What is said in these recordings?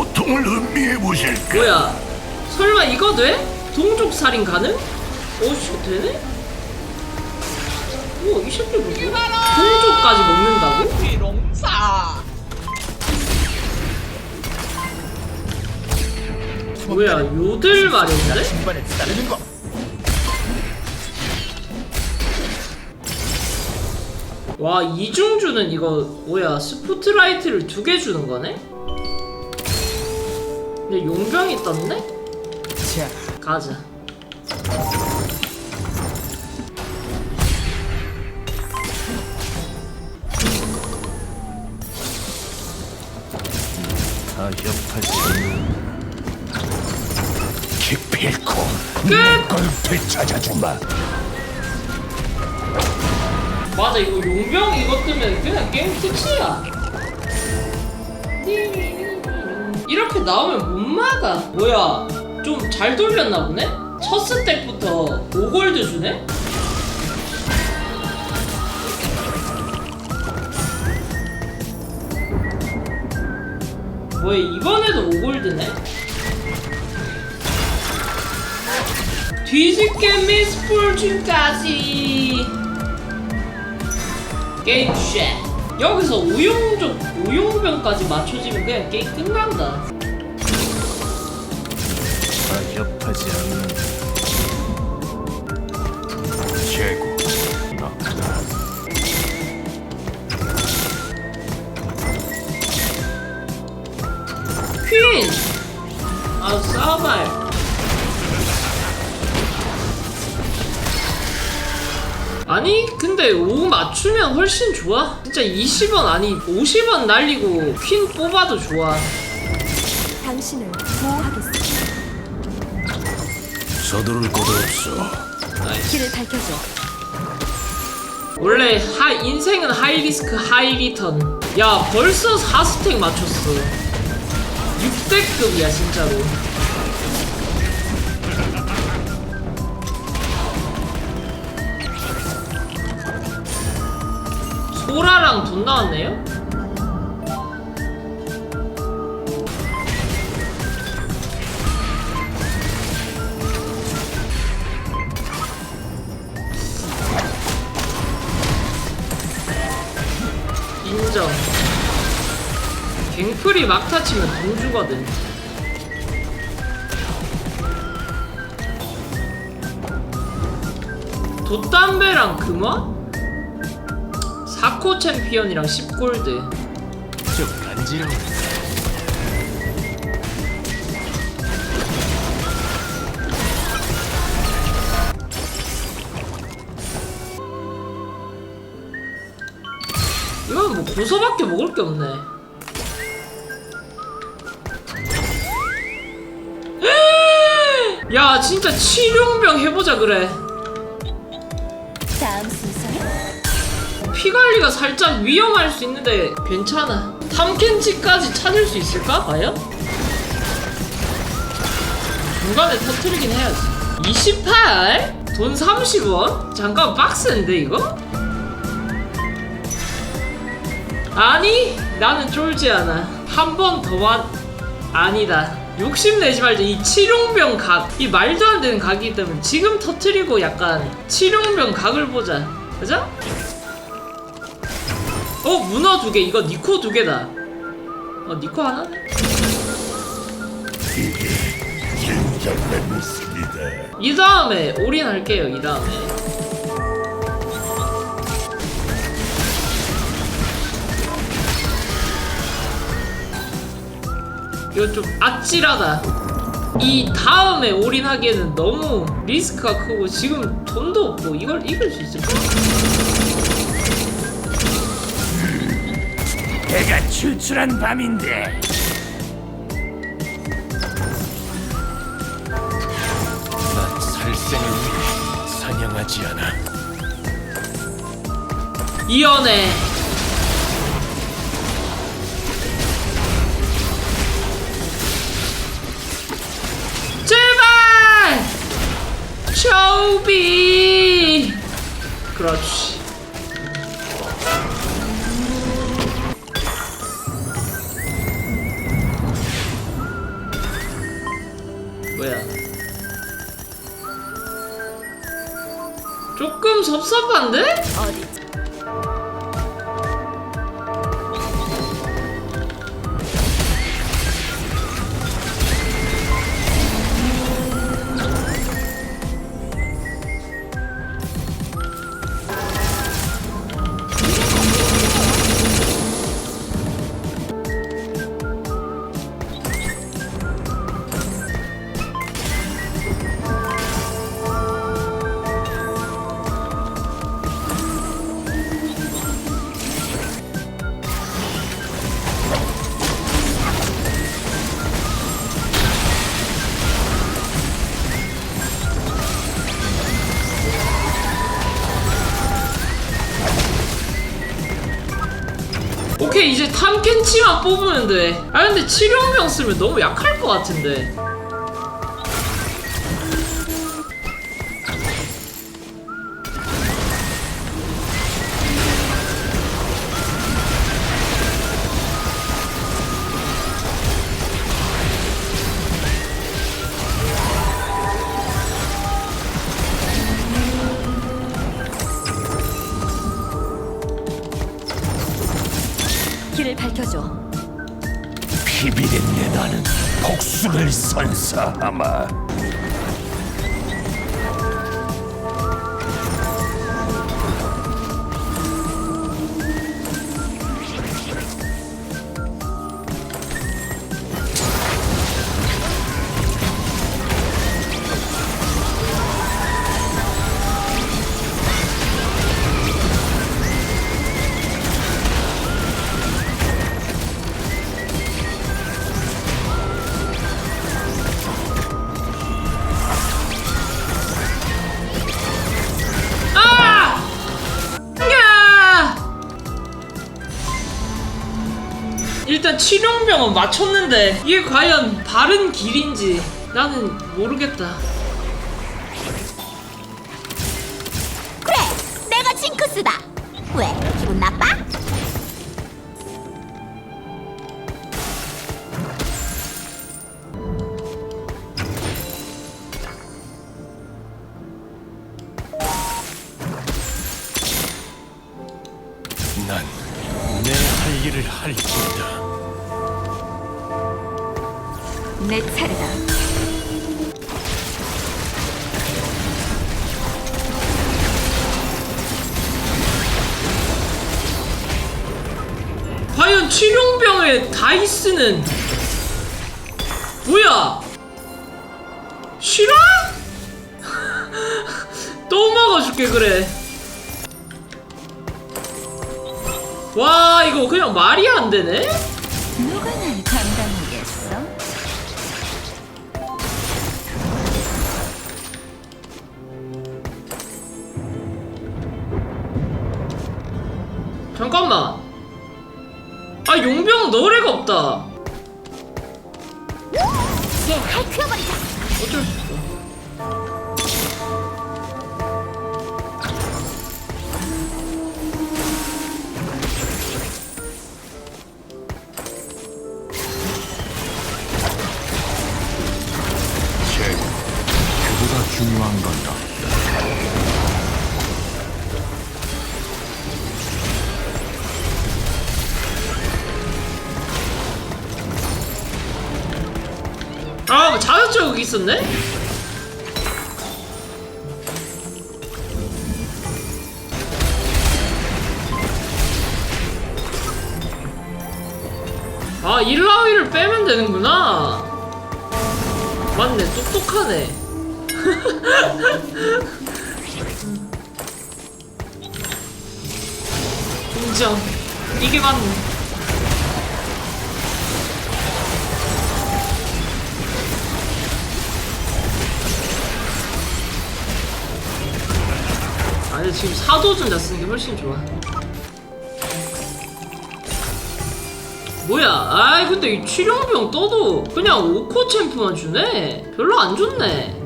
고통을 음미해 보실까? 뭐야? 설마 이거 돼? 동족 살인 가능? 오씨 되네? 우와 이 새끼 뭐야? 동족까지 먹는다고? 비롱사 뭐야 요들 말인데? 중반에 따르는 거. 와 이중주는 이거 뭐야 스포트라이트를 두 개 주는 거네? 근데 용병이 떴네? 자 가자. 기필코 끝! 걸 되찾아주마. 맞아 이거 용병 이것 뜨면 그냥 게임 끝이야 이렇게 나오면 못 막아 뭐야 좀 잘 돌렸나 보네? 첫 스택부터 5골드 주네? 뭐야 이번에도 5골드네? 뒤집게 미스폴춘까지 게임 쉣 여기서 우용족 우용병까지 맞춰지면 그냥 게임 끝난다 타협하지 않는 최고. 나쁘다. 퀸! 아 싸발 아니 근데 5 맞추면 훨씬 좋아 진짜 20원 아니 50원 날리고 퀸 뽑아도 좋아 당신을 보호하겠습니다. 서두를 것도 없어. 길을 밝혀줘. 원래 하, 인생은 하이 리스크 하이 리턴 야 벌써 4스택 맞췄어 6대급이야 진짜로 소라랑 돈 나왔네요? 인정 갱플이 막타 치면 돈 주거든 돛담배랑 금화? 사코 챔피언이랑 10골드. 좀 간지러워. 이건 뭐 고소밖에 먹을 게 없네. 야 진짜 치룡병 해보자 그래. 다음 순서는 피 관리가 살짝 위험할 수 있는데 괜찮아. 탐켄치까지 찾을 수 있을까? 과연? 중간에 터트리긴 해야지. 28? 돈 30원? 잠깐 빡센데 이거? 아니 나는 쫄지 않아. 한 번 더 왔... 아니다. 욕심내지 말자. 이 치룡병 각. 이 말도 안 되는 각이기 때문에 지금 터트리고 약간 치룡병 각을 보자. 그죠? 어 문어 두 개. 이거 니코 두 개다. 어 니코 하나네 묻습니다. 이 다음에 올인할게요 이 다음에. 이거 좀 아찔하다. 이 다음에 올인하기에는 너무 리스크가 크고 지금 돈도 없고 이걸 이길 수 있을까? 해가 출출한 밤인데. 난 살생을 위해 사냥하지 않아. 이연애 제발 초비 그렇지 뭐야 조금 섭섭한데? 어디 오케이 이제 탐켄치만 뽑으면 돼. 아 근데 치료병 쓰면 너무 약할 것 같은데. 선사하마. 일단 치료병은 맞췄는데 이게 과연 바른 길인지 나는 모르겠다. 그래, 내가 징크스다. 왜? 과연 치료병의 다이스는 뭐야? 실화? 또 막아줄게 그래. 와 이거 그냥 말이 안 되네? 누가 날 감당하겠어? 잠깐만. 아 용병 노래가 없다. 어쩔 수 없어. 중요한 건 있었네? 아, 일라위를 빼면 되는구나. 맞네, 똑똑하네. 인정. 이게 맞네. 아니 지금 사도전자 쓰는 게 훨씬 좋아. 뭐야? 아이 근데 이 치룡병 떠도 그냥 5코 챔프만 주네? 별로 안 좋네.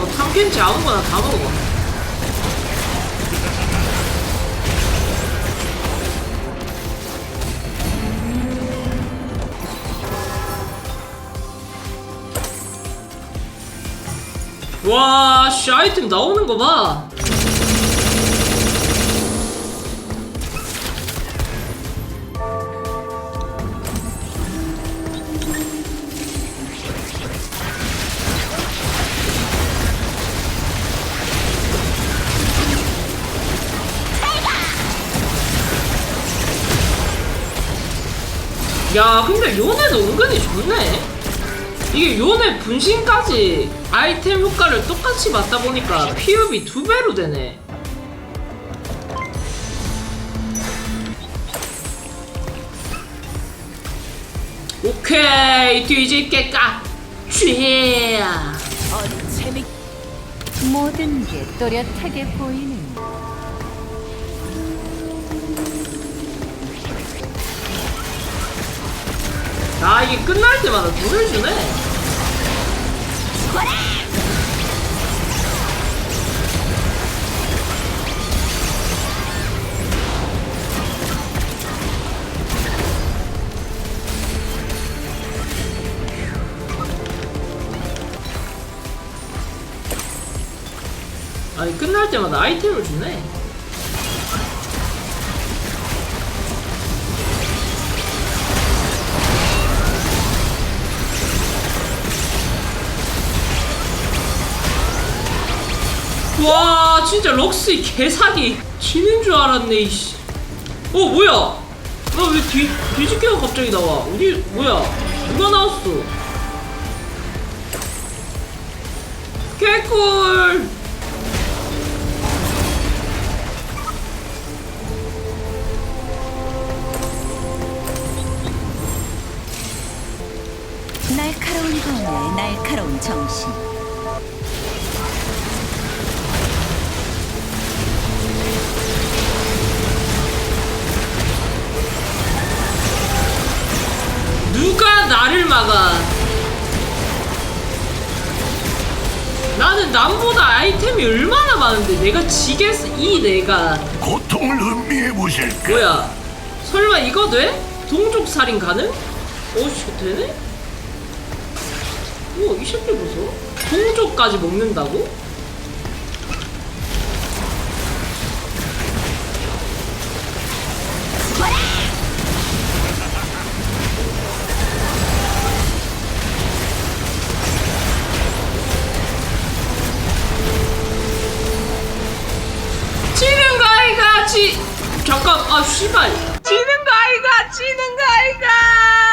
어 탐켄치 아무거나 다 먹어. 와, 씨, 아이템 나오는 거 봐. 야, 근데 요네도 은근히 좋네. 이게 요네 분신까지 아이템 효과를 똑같이 맞다 보니까 피흡이 두 배로 되네. 오케이 뒤질게 까. 쥐야. 어디 재밌 모든 게 또렷하게 보이는. 아 이게 끝날 때마다 돈을 주네. 아니 끝날 때마다 아이템을 주네. 와 진짜 럭스 개사기. 지는 줄 알았네 이씨. 어 뭐야? 나 왜 뒤 뒤집개가 갑자기 나와? 어디 뭐야? 누가 나왔어? 개꿀! 날카로운 검의 날카로운 정신. 누가 나를 막아 나는 남보다 아이템이 얼마나 많은데 내가 지겠어 이 내가 고통을 음미해 보실까? 뭐야 설마 이거 돼? 동족 살인 가능? 오씨 되네? 우와 이 새끼 보소 동족까지 먹는다고? 같이 잠깐 아 씨발. 지는 거 아이가 지는 거 아이가.